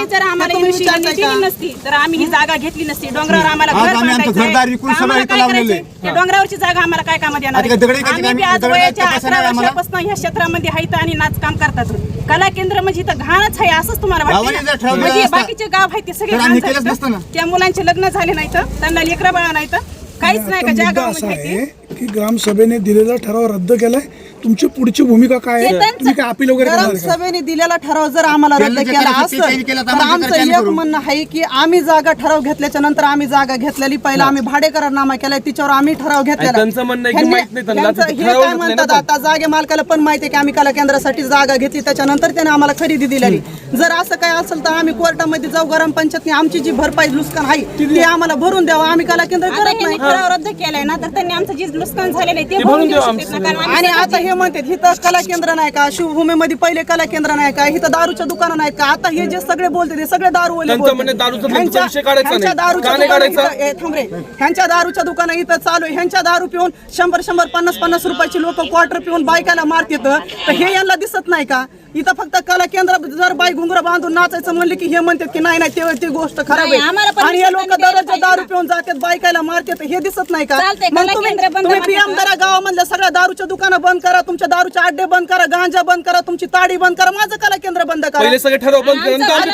त्यांनी जर आम्हाला तुम्ही इन्व्हेस्टिगेशन विचारताय दिली का? नसती तर आम्ही ही जागा घेतली नसती डोंगरावर आम्हाला आज घर आम्ही आमचं बांधायचंय. घरदार विकून तर सगळं आम्हाला इथं काय लावलेलं करायचंय? आहे. त्या डोंगरावरची जागा आम्हाला काय कामात येणार आता दगडी काय आम्ही बी आज वयाच्या अकरा आम्हाला? वर्षापासून ह्या क्षेत्रामध्ये आहेत आणि नाच काम करतात कला केंद्र म्हणजे इथं घाणच आहे असंच तुम्हाला वाटतं ना? म्हणजे असतं, बाकीचे गाव आहेत ते सगळे तर आम्ही घाण केलंच झाले नसतं ना. तर. त्या मुलांचे लग्न झाले नाहीत त्यांना लेकरं बाळा नाहीत काहीच नाही का आता ज्या मुद्दा असा गावामध्ये आहे की ग्रामसभेने दिलेला ठराव रद्द केलाय तुमची पुढची भूमिका काय आहे? त्यांचं- तुम्ही काय अपील वगैरे करणार का? ग्रामसभेने दिलेला ठराव जर आम्हाला रद्द त्यांनी जे केला करायचं ते असेल त्यांनी केलं तर तर आम्हाला आमचं एक करू. म्हणणं आहे की आम्ही जागा ठराव घेतल्याच्या नंतर आम्ही जागा घेतलेली. पहिला आम्ही भाडेकरारनामा केलाय तिच्यावर आम्ही ठराव घेतलेला. आणि त्यांचं म्हणणं आहे की ह्यांनी- माहीत नाही त्यांना, ह्यांचं ते हे ठराव काय घेतले म्हणतात आता जागे मालकाला पण माहिती आहे की आम्ही कला केंद्रासाठी जागा घेतली त्याच्यानंतर त्याने आम्हाला खरेदी दिलेली. जर असं काय असेल तर आम्ही कोर्टामध्ये जाऊ ग्रामपंचायतने आमची जी भरपाई नुकसान आहे ती आम्हाला भरून द्यावं. आम्ही कला केंद्र आता करत यांनी नाही. ठराव रद्द केलाय ना तर त्यांनी आमचं जे नुकसान झालेलं आहे ते भरून भरून देऊ देऊ शकतात ना, कारण आम्ही आणि आता हे म्हणतात इथं कला केंद्र नाही का? शिवभूमीमध्ये पहिले कला केंद्र नाही का? इथं दारूच्या दुकानं नाहीत का? आता हे जे सगळे बोलते ते सगळे दारू त्यांचं म्हणणं दारूचा तुमचा विषय काढायचा नाही. दारूच्या का नाही दुकानं काढायचा? इथं- ए, थांब रे. ह्यांच्या दारूच्या दुकानं इथं चालू आहे. ह्यांच्या दारू पिऊन शंभर शंभर पन्नास पन्नास रुपयाची लोक क्वार्टर पिऊन बायकाला मारतात. तर हे यांना दिसत नाही का? इथं फक्त कला केंद्र जर बाई घुंगर बांधून नाचायचं म्हणले की हे म्हणतात की नाही नाही ते ती गोष्ट खराब आहे. आणि हे लोक दररोज दारू. पिऊन जातात बायकाला मारतात हे दिसत नाही का? मग कला तुम्ही केंद्र बंद तुम्ही म्हणतात पीएम करा. गावामधल्या सगळ्या दारूच्या दुकानं बंद करा तुमच्या दारूचे अड्डे बंद करा गांजा बंद करा तुमची ताडी बंद करा माझं कला केंद्र बंद करा. पहिले सगळे ठराव बंद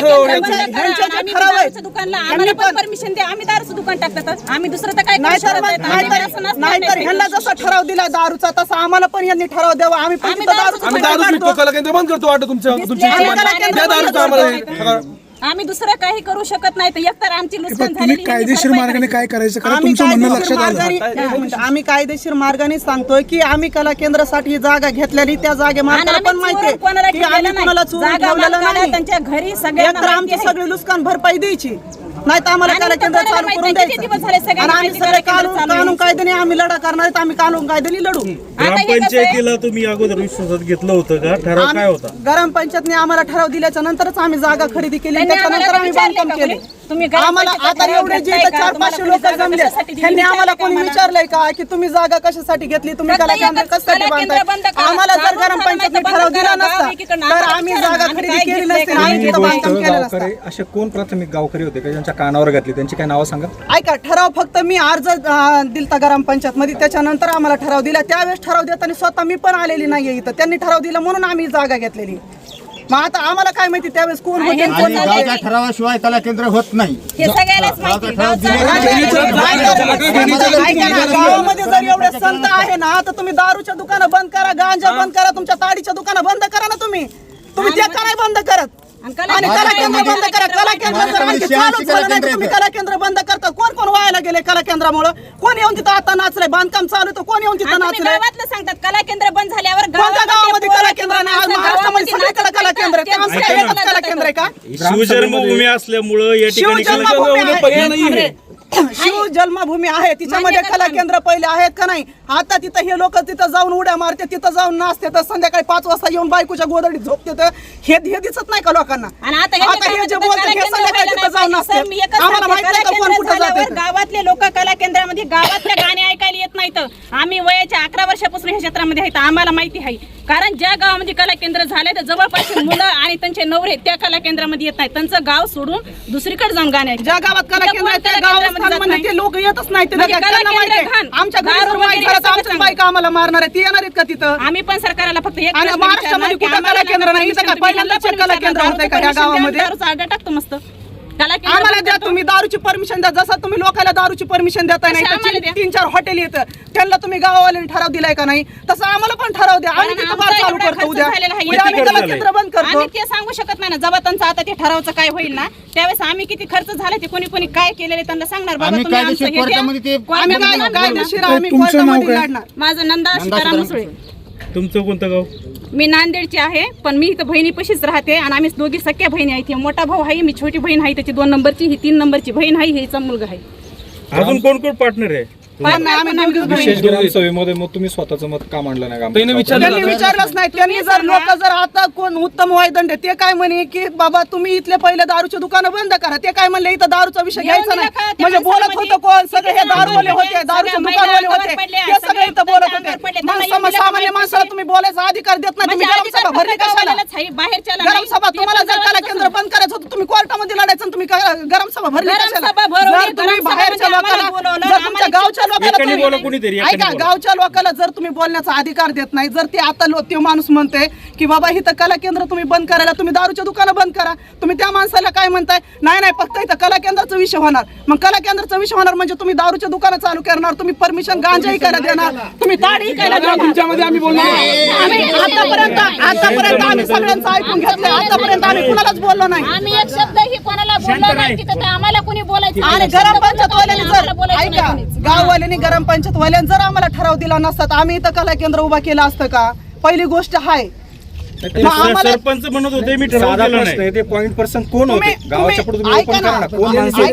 ठराव नाहीतर. ह्यांना जसा ठराव दिला दारूचा तसा आम्हाला पण यांनी ठराव द्यावा. आम्ही पण दारू कला केंद्र बंद करतो. वाटतं तुमच्या दारूचं आम्हाला ठराव. आम्ही दुसरं काही करू शकत नाही तर एकतर आमची नुकसान तुम्ही झालेली आहे, कायदेशीर मार्गाने. काय करायचं कारण आम्ही तुमचं म्हणणं कायदेशीर लक्षात आलं मार्गाने एक मिनिट, आम्ही कायदेशीर मार्गाने सांगतोय की आम्ही कला केंद्रासाठी ही जागा घेतलेली त्या जागे पण माहिती चोरून कोणाला आहे की आम्ही ठेवलेलं कोणाला नाही. चोरून जागा ठेवलेलं मालकाला नाही त्यांच्या घरी सगळ्यांना एकतर माहिती आमची आहे. सगळी नुकसान भरपाई द्यायची नाही तर आम्हाला इथं केंद्र चालू करून नाही, किती दिवस झाले द्यायचं आणि आम्ही सगळे कानून. कानून कायद्याने आम्ही लढा करणार आहेत आम्ही कानून कायद्याने लढू. हे? ग्रामपंचायतीला तुम्ही अगोदर विश्वासात घेतलं होतं का? ठराव काय होता? ग्रामपंचायतने आम्हाला ठराव दिल्याच्या नंतरच आम्ही जागा खरेदी केली. त्याच्यानंतर आम्ही बांधकाम केले. आम्हाला आता ठराव एवढे जे घेतलाय इथं का? चार तुम्हाला पाचशे कोणी लोक जागा जमले कशासाठी दिली? त्यांनी आम्हाला विचारलं कोणी का आम्हाला? विचारलंय का की तुम्ही जागा कशासाठी घेतली तुम्ही फक्त कला केंद्र एकच कशासाठी कला केंद्र बंद बांधताय करा. आम्हाला जर साधून ग्रामपंचायतने ठराव दिला करा. नसता तर आम्ही. जागा खरेदी केली घेतलंय, नसती काय आम्ही नाही तिथं घेतलंय. बांधकाम केलं नसतं गावकरी असे कोण प्राथमिक गावकरी होते का ज्यांच्या कानावर घातली त्यांची काय नावं सांगा ऐका ठराव फक्त मी अर्ज अं, दिलता ग्रामपंचायत मध्ये त्याच्यानंतर आम्हाला ठराव दिला त्यावेळेस ठराव देताना स्वतः मी पण आलेली नाहीये इथं त्यांनी ठराव दिला म्हणून आम्ही जागा घेतलेली मग आता आम्हाला काय माहिती त्यावेळेस कोण होते आणि कोण आणि नव्हते. गावच्या ठरावाशिवाय कला केंद्र होत नाही. हे सगळ्यालाच माहिती गावचा ठराव दिलेला गावचा- ऐका ना, गावामध्ये जर एवढे संत आहे ना तर तुम्ही दारूच्या दुकानं बंद करा गांजा बंद करा तुमच्या ताडीच्या दुकानं बंद करा ना तुम्ही. तुम्ही ते का नाही बंद करत? आणि कला आणि केंद्र कला बंद केंद्र करा. बंद करा कला केंद्र जर आणखी महाराष्ट्रामध्ये चालूच झालं नाही तर केंद्र तुम्ही आहेत. कला केंद्र बंद करता कोण कोण व्हायला गेले कला केंद्रामुळे कोण येऊन तिथं आता नाचलंय बांधकाम चालू तर कोण येऊन तिथं नाचलंय गावातलं सांगतात कला केंद्र बंद झाल्यावर कोणत्या गावामध्ये कला केंद्र नाही आज महाराष्ट्रामध्ये कला केंद्र आहे. ते आमचं आमच्या एकच कला. केंद्र आहे का शिवजन्मभूमी असल्यामुळं या ठिकाणी शिवजन्मभूमी आहे. शिव जन्मभूमी आहे तिच्यामध्ये कला केंद्र पहिले आहेत का नाही? आता तिथं हे लोक तिथं जाऊन उड्या मारते तिथं जाऊन नाचते तर संध्याकाळी पाच वाजता येऊन बायकोच्या गोदडीत झोपते तर हे हे दिसत नाही का लोकांना? आता हे जे बोलतात हे संध्याकाळी तिथं जाऊन नाचते आम्हाला माहीत नाही का कोण कुठं जाते गावातले लोक कला केंद्रामध्ये गावातले गाणे ऐकायला येत नाहीत. आम्ही वयाच्या अकरा वर्षापासून ह्या क्षेत्रामध्ये आहेत आम्हाला माहिती आहे. कारण ज्या गावामध्ये कला केंद्र झाले तर जवळपासची मुलं आणि त्यांचे नवरे त्या कला केंद्रामध्ये येत नाहीत. त्यांचं गाव सोडून दुसरीकडे जाऊन गाणे. ज्या गावात कला केंद्र नाही? ते लोक येतच नाही ते म्हणजे कला त्यांना माहिती केंद्र आहे. घाण. आमच्या दारू वगैरे झालं तर आमच्या सांगा. बायका आम्हाला मारणार आहे ती येणार आहेत का तिथं आम्ही पण सरकारला फक्त एक आणि प्रश्न महाराष्ट्रामध्ये विचारणार की कुठं आम्हाला कला केंद्र नाही? इथं काय पहिल्यांदाच कला केंद्र. होतंय का दारूचं ह्या permission गावामध्ये? द्या, दारूचा अड्डा टाकतो मस्त आम्हाला द्या. तुम्ही दारूची परमिशन द्या. जसं तुम्ही लोकांना दारूची परमिशन देताय नाही तीन- चार हॉटेल येतं. त्यांना तुम्ही गावावाल्यांनी ठराव दिलाय का नाही? तसं आम्हाला पण ठराव द्या. आम्ही कारण तिथं बार चालू करतो उद्या. आम्ही केंद्र बंद करतो. आम्ही ते सांगू शकत नाही ना जेव्हा त्यांचं आता ते ठरावचं काय होईल ना? त्यावेळेस आम्ही किती खर्च झाला ते कोणी कोणी काय केलेले त्यांना सांगणार. बाबा तुम्ही आमचं हे द्या. आम्ही काय कायदेशीर. आम्ही कोर्टामध्ये? लढणार. माझं नंदा सीताराम. मुसळे. तुमचं कोणतं गाव? मी नांदेडची आहे पण मी इथं बहिणीपशीच राहते आणि आम्ही दोघी सख्या बहिणी आहेत. मोठा भाऊ आहे मी छोटी बहीण आहे त्याची दोन नंबरची ही तीन नंबरची बहीण आहे हिचा मुलगा आहे. अजून कोण कोण पार्टनर आहे? पण बहिणी. विशेष ग्रामसभेमध्ये मग तुम्ही स्वतःचं मत का मांडलं नाही त्यांनी? विचारलं त्यांनी. विचारलंच नाही त्यांनी जर लोक जर आता कोण उत्तम वायदंड ते काय म्हणे की बाबा तुम्ही इथले पहिले दारूचे दुकानं बंद करा ते काय म्हणले इथं दारूचा विषय घ्यायचा नाही म्हणजे बोलत माणसामध्ये होतं कोण सगळे हे दारूवाले होते दारूचे दुकानवाले होते ते सगळे इथं बोलत होते. मग का माणसाला तुम्ही बोलायचा अधिकार देत नाही तुम्ही म्हणजे गरम सभा भरली कशाला गरम. सभा तुम्हाला जर कला गावालाच केंद्र बंद करायचं होतं तुम्ही कोर्टामध्ये लढायचं आणि तुम्ही गरम सभा भरली गरम कशाला सभा भरवली, जर तुम्ही गरम बाहेरच्या सभामध्ये लोकांना आम्हाला बोलवलं, जर तुमच्या आम्हाला गावच्या लोकांना एकाने तुम्ही- बोला कुणीतरी, एकाने ऐका बोला. गावच्या लोकांना जर तुम्ही बोलण्याचा अधिकार देत नाही जर ते आता लो- ते माणूस म्हणते की बाबा इथं कला केंद्र तुम्ही बंद करायला तुम्ही दारूच्या दुकानं बंद करा. तुम्ही त्या माणसाला काय म्हणताय? नाही नाही फक्त इथं कला केंद्राचा विषय होणार. मग कला केंद्राचा विषय होणार म्हणजे तुम्ही दारूच्या दुकानं चालू करणार तुम्ही परमिशन गांजा इकायला देणार तुम्ही ताडी इकायला देणार. तुमच्यामध्ये आम्ही बोललो. आम्ही आतापर्यंत आतापर्यंत आम्ही सगळ्यांचं ऐकून घेतलंय. आतापर्यंत आम्ही कुणालाच बोललो नाही. आम्ही एक शब्द ही कोणाला बोललो नाही तिथं काय आम्हाला कोणी बोलायचं आणि गरम शब्द पंचायत बोललं नाही, वाल्यांनी आम्हाला जर बोलायचं नाही ऐका कोणीच. गाववाल्यांनी गरम पंचायत वाल्यांनी जर आम्हाला ठराव दिला नसता तर आम्ही इथं कला केंद्र उभा केलं असतं का? पहिली गोष्ट हाय सरपंच म्हणत होते मी साधा प्रश्न आहे ते पॉइंट पर्सन कोण होते? तुम्ही गावाच्या पुढे तुम्ही ओपन करा. ना कोण ते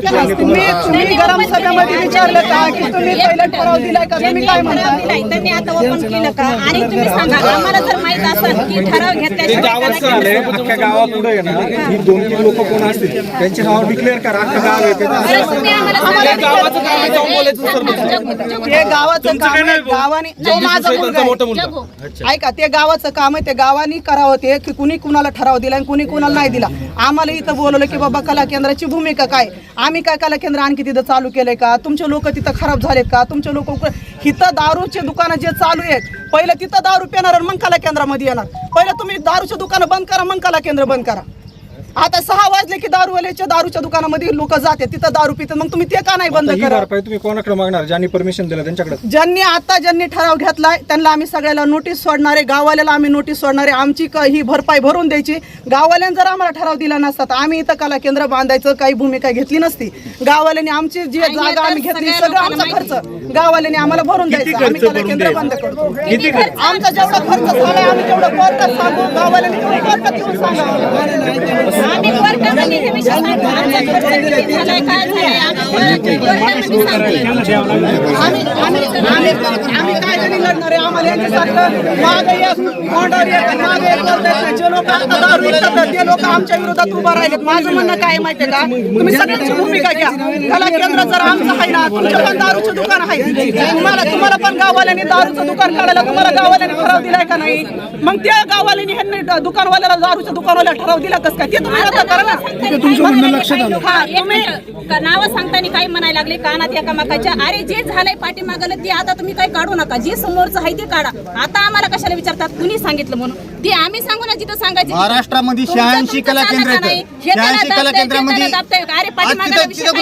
तुम्ही गरम सभेमध्ये विचारलं का की तुम्ही पहिला ठराव दिलाय का? तुम्ही काय म्हणता? त्यांनी आता ओपन केलं का? आणि तुम्ही सांगा आम्हाला जर माहीत असेल की ठराव घेतल्याशिवाय अख्ख्या गावापुढे आहे ना ही. दोन तीन लोक कोण असतील? त्यांची नाव डिक्लेअर करा अख्खं गाव आहे बरं, त्याचं तुम्ही आम्हाला त्या गावाचं काम आहे जाऊन बोलायचं सरपंच. ते गावाचं काम आहे भाऊ? गावाने जो ठराव होते की कुणी कुणाला ठराव दिला आणि कुणी कुणाला नाही दिला. आम्हाला इथं बोलवलं की बाबा कला केंद्राची भूमिका काय? आम्ही काय कला केंद्र आणखी तिथं चालू केलंय का? तुमचे लोक तिथं खराब झालेत का? तुमचे लोक इथं दारूचे दुकानं जे चालू आहेत पहिलं तिथं दारू पिणार आणि मग कला केंद्रामध्ये येणार. पहिलं तुम्ही दारूचे दुकानं बंद करा मग कला केंद्र बंद करा. आता सहा वाजले की दारूवाल्याच्या दारूच्या दुकानामध्ये लोक जाते तिथं दारू पितात मग तुम्ही ते का नाही बंद आता ही करा? भरपाई तुम्ही कोणाकडे मागणार? ज्यांनी परमिशन दिलं त्यांच्याकडे. ज्यांनी आता ज्यांनी ठराव घेतलाय त्यांना आम्ही सगळ्याला नोटीस सोडणारे गाववाल्याला आम्ही नोटीस सोडणारे आमची क- ही भरपाई भरून द्यायची. गाववाल्यांनी जर आम्हाला ठराव दिला नसता तर आम्ही इथं कला केंद्र बांधायचं काही भूमिका घेतली नसती. गाववाल्यांनी आमची जी जागा आम्ही घेतली सगळं आमचा खर्च. गाववाल्यांनी आम्हाला भरून द्यायचं. आम्ही कला केंद्र बंद करतो? आमचा जेवढा खर्च झालाय आम्ही तेवढं कोर्टात सांगू गाववाल्यांनी तेवढं कोर्टात येऊन सांगा. आम्ही कोर्टामध्ये हे विषय सांगतो. आमचा खर्च किती झालाय, काय झालाय, आम्ही कोर्टामध्ये सांगतो. आम्ही आम्ही लढणार आहे आम्हाला यांच्यासारखं मागे एक एक मागे एक. जे लोक आता दारू विकतात ते लोक आमच्या विरोधात उभा राहिलेत. माझं म्हणणं काय आहे माहितीये का? तुम्ही सगळ्यांची भूमिका घ्या. कला केंद्र जर आमचं आहे ना तुमचं पण दारूचं दुकान आहे. तुम्हाला तुम्हाला पण गाववाल्यांनी दारूचं दुकान काढायला तुम्हाला गाववाल्यांनी ठराव दिलाय का नाही? मग त्या गाववाल्यांनी ह्यांनी दुकानवाल्याला दारूच्या दुकानवाल्याला ठराव दिला कसं काय? ते तुम्ही रद्द करा ना. तुमचं म्हणणं लक्षात आलं. हा एक मिनिट. का नावं सांगताना काही म्हणायला लागले कानात एकामेकाच्या अरे जे झालंय पाठीमागलं ते आता तुम्ही काही काढू नका. जे समोरचं आहे ते काढा. आता आम्हाला कशाला विचारतात? कुणी सांगितलं म्हणून? ते आम्ही सांगू ना जिथं सांगायचं महाराष्ट्रामध्ये शहाऐंशी कला केंद्र शहाऐंशी कला केंद्रामध्ये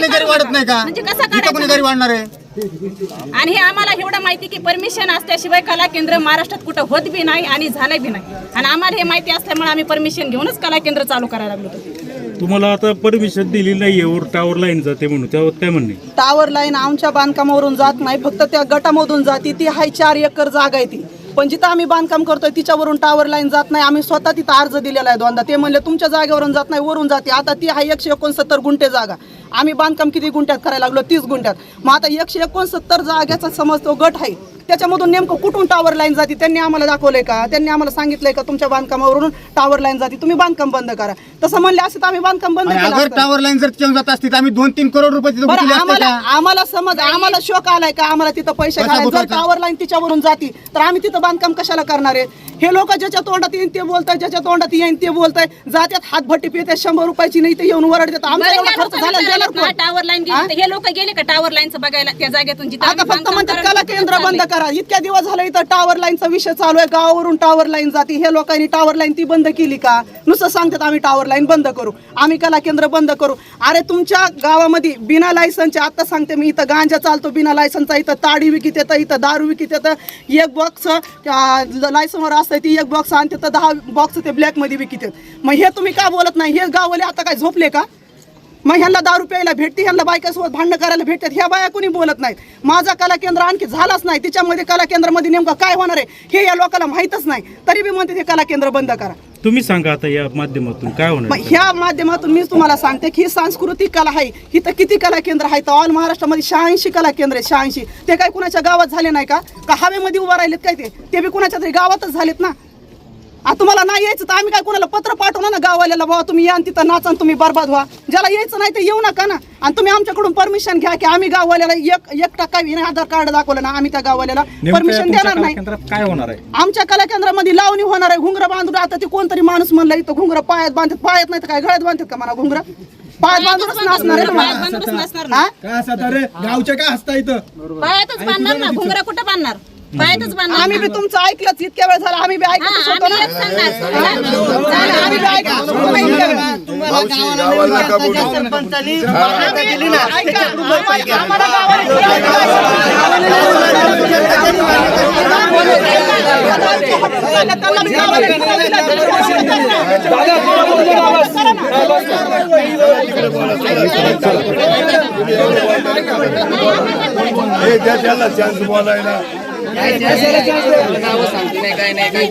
काढू वाढत नाही का? म्हणजे कसं तिथं? घरी वाढणार आहे? आणि हे आम्हाला एवढं माहिती की परमिशन असल्याशिवाय कला केंद्र महाराष्ट्रात कुठं होत बी नाही आणि झालं बी नाही. आणि आम्हाला हे माहिती असल्यामुळे आम्ही परमिशन घेऊनच कला केंद्र चालू करायला लागलो. तुम्हाला आता परमिशन दिली नाहीये टावर लाईन जाते म्हणून. त्यावर काय म्हणणे टावर लाईन आमच्या बांधकामावरून जात नाही फक्त त्या गटामधून जाते ती हाय चार एकर जागा आहे ती. पण जिथं आम्ही बांधकाम करतोय तिच्यावरून टावर लाईन जात नाही. आम्ही स्वतः तिथं अर्ज दिलेला आहे दोनदा. ते म्हणले तुमच्या जागेवरून जात नाही वरून जाते. आता ती आहे एकशे एकोणसत्तर गुंठे जागा. आम्ही बांधकाम किती गुंठ्यात करायला लागलो? तीस गुंठ्यात. मग आता एकशे एकोणसत्तर जाग्याचा समज तो गट आहे. त्याच्यामधून नेमकं कुठून टावर लाईन जाते त्यांनी आम्हाला दाखवलंय का? त्यांनी आम्हाला सांगितलंय का तुमच्या बांधकामावरून टावर लाईन जाते? तुम्ही बांधकाम बंद करा. तसं म्हणले असं तर आम्ही बांधकाम बंद आणि केलं अगर असतं. टावर लाईन जर तिथून जात असती तर आम्ही दोन तीन करोड रुपये तिथं बरं गुंतवले असते आम्हाला का? आम्हाला समज आम्हाला शोक आलाय का? आम्हाला तिथं पैसे जर? टावर लाईन तिच्यावरून जाती तर आम्ही तिथं बांधकाम कशाला करणार आहे? हे लोक ज्याच्या तोंडात येईन ते बोलताय ज्याच्या तोंडात येईन ते बोलताय. जात्यात हातभट्टी पितात शंभर रुपयाची नाही ते येऊन वरडतात आमचा एवढा खर्च झाला कोण? टावर लाईन हा? हे लोक गेले का टावर लाईनचं बघायला? त्या जागेतून जिथं आता आम्ही फक्त बांधकाम म्हणतात कला केंद्र बंद. करा. इतक्या दिवस झाले इथं टावर लाईनचा विषय चालू आहे. गावावरून टावर लाईन जाते. हे लोकांनी टावर लाईन ती बंद केली का? नुसतं सांगतात आम्ही टावर लाईन बंद करू. आम्ही कला केंद्र बंद करू. अरे तुमच्या गावामध्ये बिना लायसनचे आता सांगते मी इथं गांजा चालतो बिना लायसनचा इथं ताडी विकित येतं इथं दारू विकित येतं. एक बॉक्स लायसनवर असतं ती एक बॉक्स आणते तर दहा बॉक्स ते ब्लॅकमध्ये विकतात मग हे तुम्ही का बोलत नाही? हे गाववाले आता काय झोपले का? मग ह्यांना दारू प्यायला भेटते ह्यांना बायकासोबत भांडणं करायला भेटतात ह्या बाया कोणी बोलत नाहीत? माझा कला केंद्र आणखी झालाच नाही तिच्यामध्ये कला केंद्रामध्ये नेमकं काय होणार आहे हे या लोकांना माहीतच नाही. तरी बी म्हणते ते कला केंद्र बंद करा. तुम्ही सांगा आता या माध्यमातून काय होणार मग ह्या माध्यमातून मी तुम्हाला सांगते की ही सांस्कृतिक कला आहे. इथं किती कला केंद्र आहेत? ऑल महाराष्ट्रामध्ये शहाऐंशी कला केंद्र आहेत शहाऐंशी. ते काय कुणाच्या गावात झाले नाही का? का हवेमध्ये उभा राहिलेत काय ते? ते बी कुणाच्या तरी गावातच झालेत ना? आ तुम्हाला नाही यायचं तर आम्ही काय कुणाला पत्र पाठवणार ना गाववाल्याला? बाबा तुम्ही या आणि तिथं नाचा आणि तुम्ही बरबाद व्हा. ज्याला यायचं नाही ते येऊ नका ना. आणि तुम्ही आमच्याकडून परमिशन घ्या की आम्ही गाववाल्याला एक एक टक्का विना आधार कार्ड दाखवलं ना आम्ही त्या गाववाल्याला परमिशन देणार नाही. काय होणार आहे? आमच्या कला केंद्रामध्ये लावणी होणार आहे. घुंगरं बांधून आता ते कोणतरी माणूस म्हणलं इथं. घुंगरं पायात बांधतात. पायात नाही तर काय? गळ्यात बांधतात का मला घुंगरं? पायात बांधूनच नाचणार आहे पायात तुम्हाला. बांधूनच नसणार ना हा? काय असं रे गावचे काय हसता इथं? पायातच बांधणार ना. घुंगरा कुठं बांधणार? पायातच बांधणार आम्ही बी तुमचं ऐकलंच इतक्या वेळ झाला आम्ही बी हा, ऐकतच होतो आम्ही ना ऐकत होतो. ऐका, आम्हाला- आम्हाला हे द्या त्याला चान्स बोलायला नाव सांगते. नाही काय नाही. काय